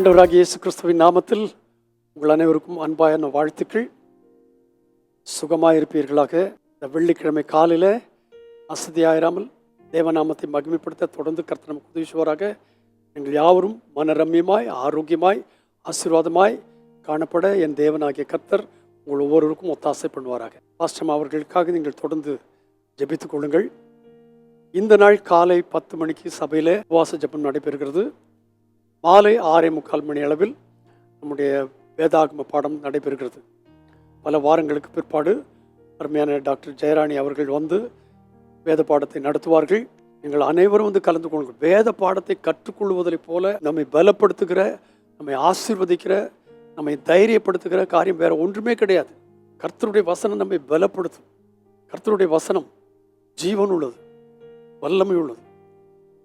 ஆண்டவராகிய இயேசு கிறிஸ்துவின் நாமத்தில் உங்கள் அனைவருக்கும் அன்பான வாழ்த்துக்கள். சுகமாக இருப்பீர்களாக இந்த வெள்ளிக்கிழமை காலையில் அசதியாயிராமல் தேவநாமத்தை மகிமைப்படுத்த தொடர்ந்து கர்த்தர் நமக்கு உதவிசுவாராக எங்கள் யாவரும் மனரம்யமாய் ஆரோக்கியமாய் ஆசீர்வாதமாய் காணப்பட என் தேவனாகிய கர்த்தர் உங்கள் ஒவ்வொருவருக்கும் ஒத்தாசை பண்ணுவாராக. பாஸ்டம் அவர்களுக்காக நீங்கள் தொடர்ந்து ஜெபித்துக் கொள்ளுங்கள். இந்த நாள் காலை பத்து மணிக்கு சபையில் உபவாச ஜெபம் நடைபெறுகிறது. மாலை ஆறே முக்கால் மணி அளவில் நம்முடைய வேதாகம பாடம் நடைபெறுகிறது. பல வாரங்களுக்கு பிற்பாடு அருமையான டாக்டர் ஜெயராணி அவர்கள் வந்து வேத பாடத்தை நடத்துவார்கள். நீங்கள் அனைவரும் வந்து கலந்து கொள்ளுங்கள். வேத பாடத்தை கற்றுக்கொள்வதைப் போல நம்மை பலப்படுத்துகிற நம்மை ஆசீர்வதிக்கிற நம்மை தைரியப்படுத்துகிற காரியம் வேறு ஒன்றுமே கிடையாது. கர்த்தருடைய வசனம் நம்மை பலப்படுத்தும். கர்த்தருடைய வசனம் ஜீவன் உள்ளது வல்லமை உள்ளது.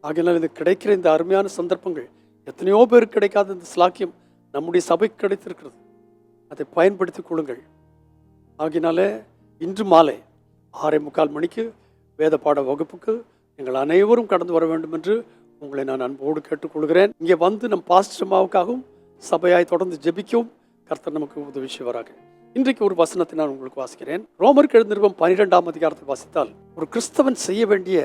ஆகையினால் இது கிடைக்கிற இந்த அருமையான சந்தர்ப்பங்கள் எத்தனையோ பேருக்கு கிடைக்காத இந்த ஸ்லாக்கியம் நம்முடைய சபைக்கு கிடைத்திருக்கிறது. அதை பயன்படுத்தி கொள்ளுங்கள். ஆகினாலே இன்று மாலை ஆறே முக்கால் மணிக்கு வேத பாட வகுப்புக்கு நீங்கள் அனைவரும் கடந்து வர வேண்டும் என்று உங்களை நான் அன்போடு கேட்டுக்கொள்கிறேன். இங்கே வந்து நம் பாஸ்டமாவுக்காகவும் சபையாய் தொடர்ந்து ஜெபிக்கவும் கர்த்தர் நமக்கு உதவி செய்வாராக. இன்றைக்கு ஒரு வசனத்தை நான் உங்களுக்கு வாசிக்கிறேன். ரோமருக்கு எழுந்திருப்பம் பனிரெண்டாம் அதிகாரத்தை வாசித்தால் ஒரு கிறிஸ்தவன் செய்ய வேண்டிய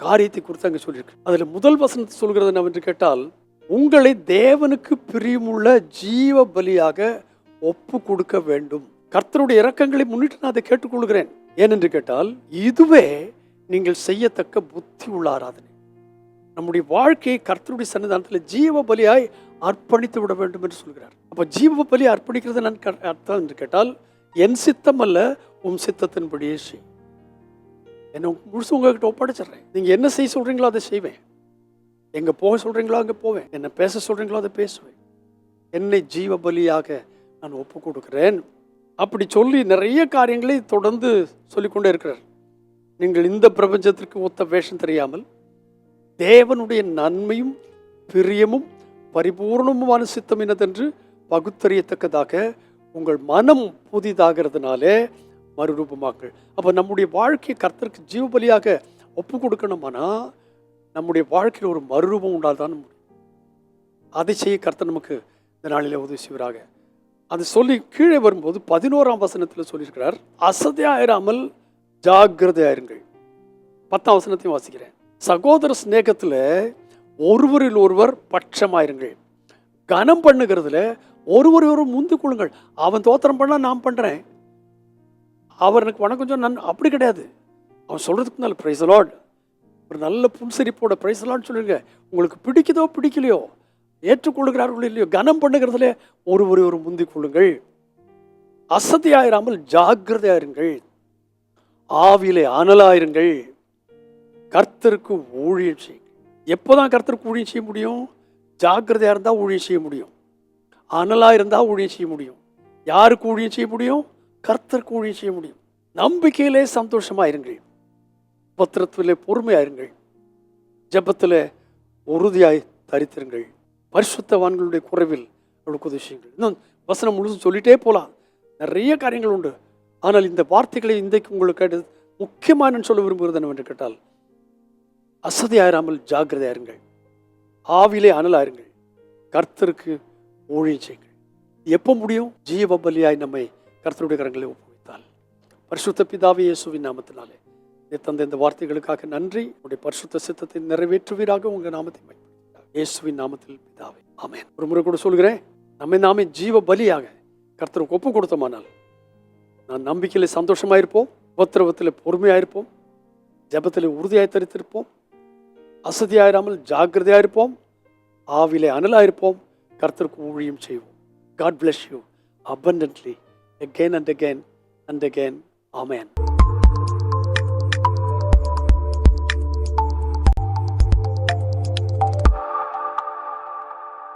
காரியத்தை குறித்து அங்கே சொல்லியிருக்கு. அதில் முதல் வசனத்தை சொல்கிறது என்னவென்று கேட்டால் உங்களை தேவனுக்கு பிரியமுள்ள ஜீவ பலியாக ஒப்பு கொடுக்க வேண்டும். கர்த்தருடைய இறக்கங்களை முன்னிட்டு நான் அதை கேட்டுக்கொள்கிறேன். ஏனென்று கேட்டால் இதுவே நீங்கள் செய்யத்தக்க புத்தி உள்ள ஆராதனை. நம்முடைய வாழ்க்கையை கர்த்தருடைய சன்னிதானத்தில் ஜீவ பலியாய் அர்ப்பணித்து விட வேண்டும் என்று சொல்கிறார். அப்போ ஜீவ பலி அர்ப்பணிக்கிறது நான் க- அர்த்தம் என்று கேட்டால் என் சித்தம் அல்ல உம் சித்தத்தின்படியே செய். என்ன முழுசு உங்ககிட்ட ஒப்படைச்சிடுறேன். நீங்கள் என்ன செய்ய சொல்கிறீங்களோ அதை செய்வேன். எங்கே போக சொல்கிறீங்களோ அங்கே போவேன். என்ன பேச சொல்கிறீங்களோ அதை பேசுவேன். என்னை ஜீவ பலியாக நான் ஒப்பு கொடுக்கிறேன். அப்படி சொல்லி நிறைய காரியங்களை தொடர்ந்து சொல்லிக்கொண்டே இருக்கிறார். நீங்கள் இந்த பிரபஞ்சத்திற்கு ஒத்த வேஷம் தெரியாமல் தேவனுடைய நன்மையும் பிரியமும் பரிபூர்ணமுமான சித்தம் என்னதென்று பகுத்தறியத்தக்கதாக உங்கள் மனம் புதிதாகிறதுனாலே மறுரூபமாக்கள் அப்போ நம்முடைய வாழ்க்கையை கர்த்தருக்கு ஜீவபலியாக ஒப்பு கொடுக்கணுமானா? நம்முடைய வாழ்க்கையில் ஒரு மறுரூபம் உண்டாதான் முடியும். அதை செய்ய கர்த்தர் நமக்கு இந்த நாளில் உதவி செய்வராக. அது சொல்லி கீழே வரும்போது பதினோராம் வசனத்தில் சொல்லியிருக்கிறார் அசதியாயிராமல் ஜாகிரதையாயிருங்கள் பத்தாம் வசனத்தையும் வாசிக்கிறேன். சகோதர சிநேகத்தில் ஒருவரில் ஒருவர் பட்சமாயிருங்கள். கனம் பண்ணுகிறதுல ஒருவர் ஒரு முந்து கொள்ளுங்கள். அவன் தோத்திரம் பண்ணால் நான் பண்ணுறேன் அவர் எனக்கு வணக்கம் சொன்ன அப்படி கிடையாது. அவன் சொல்கிறதுக்கு நல்ல ப்ரைஸ் லார்ட் ஒரு நல்ல புன்சரிப்போட பிரைஸ் லார்ட் சொல்லுங்க. உங்களுக்கு பிடிக்குதோ பிடிக்கலையோ ஏற்றுக்கொள்கிறார்களோ இல்லையோ கனம் பண்ணுகிறதுல ஒருவரை ஒரு முந்திக் கொள்ளுங்கள். அசதியாயிராமல் ஜாகிரதையாயிருங்கள் ஆவிலே அனலாயிருங்கள். கர்த்தருக்கு ஊழியம் செய்யுங்கள் எப்போதான் கர்த்தருக்கு ஊழியம் செய்ய முடியும்? ஜாக்கிரதையாக இருந்தால் ஊழியம் செய்ய முடியும். அனலாக இருந்தால் ஊழியம் செய்ய முடியும். யாருக்கு ஊழியம் செய்ய முடியும்? கர்த்தருக்கு ஊழியம் செய்ய முடியும். நம்பிக்கையிலே சந்தோஷமாக இருங்கள் பத்திரத்திலே பொறுமையாயிருங்கள். இருங்கள் ஜெபத்தில் உறுதியாய் தரித்திருங்கள். பரிசுத்தவான்களுடைய குறைவில் அவளுக்கு உதவி செய்யுங்கள் இன்னும் வசனம் முழுசும் சொல்லிட்டே போகலாம் நிறைய காரியங்கள் உண்டு. ஆனால் இந்த வார்த்தைகளை இன்றைக்கு உங்களுக்கு கேட்டது முக்கியமாக நான் சொல்ல விரும்புகிறது என்னவென்று கேட்டால் அசதியாயிராமல் ஜாக்கிரதையாயிருங்கள் ஆவிலே அனலாயிருங்கள். கர்த்தருக்கு ஊழியம் செய்யுங்கள். எப்போ முடியும்? ஜீவ பலியாய் நம்மை கர்த்தருடைய கரங்களை ஒப்புவித்தால். பரிசுத்த பிதாவே இயேசுவின் நாமத்தினாலே. தந்த இந்த வார்த்தைகளுக்காக நன்றி. உடைய பரிசுத்த சித்தத்தை நிறைவேற்றுவீராக உங்கள் நாமத்தை பயன்படுத்துகிறார் இயேசுவின் நாமத்தில் பிதாவே ஆமேன். ஒரு முறை கூட சொல்கிறேன் நம்மை நாமே ஜீவ பலியாக கர்த்தருக்கு ஒப்பு கொடுத்தோமானால் நான் நம்பிக்கையில் சந்தோஷமாக இருப்போம் உபத்திரவத்தில் பொறுமையாக இருப்போம் ஜெபத்தில் உறுதியாக தரித்திருப்போம் அசதியாயிராமல் ஜாக்கிரதையாக இருப்போம் ஆவிலே அனலாக இருப்போம் கர்த்தருக்கு ஊழியம் செய்வோம். God bless you abundantly again and again and again amen